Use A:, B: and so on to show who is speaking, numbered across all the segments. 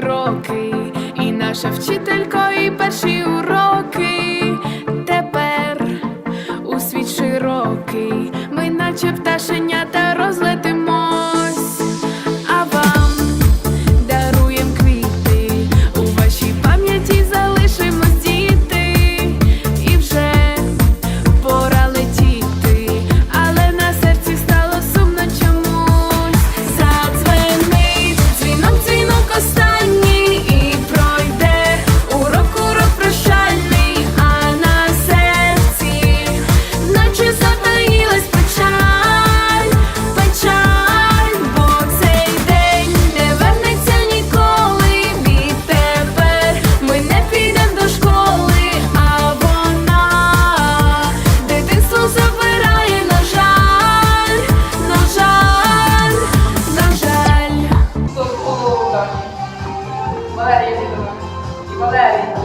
A: роки, і наша вчителька, і перші уроки. Тепер у світ широкий, ми наче пташенята І
B: Валерія.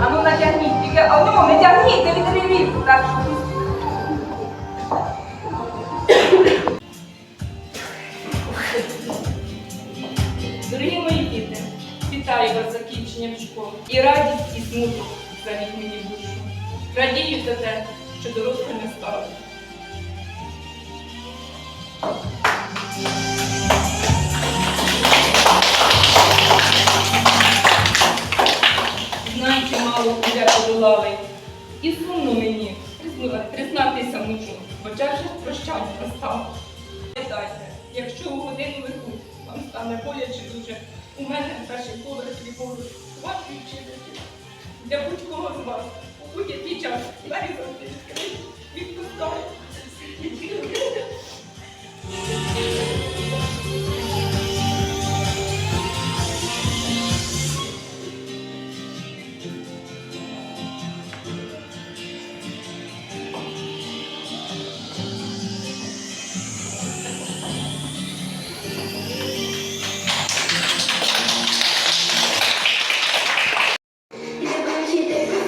B: А ну натягніть, тільки, а ну не тягніть, не відривіть. Так, що
C: Дорогі мої діти, вітаю вас закінченням школи. І радість, і смуток заліг мені душу. Радію за те, що дорослим не стало. Знаю, подолали. І сумно мені признатися мучу, бо час же прощання настав. Питайте, якщо у годину лиху вам стане боляче дуже, у мене перший поверх ліворуч, вашої вчительки. Для будь-кого з вас у будь-який час двері завжди відкриті. aqui.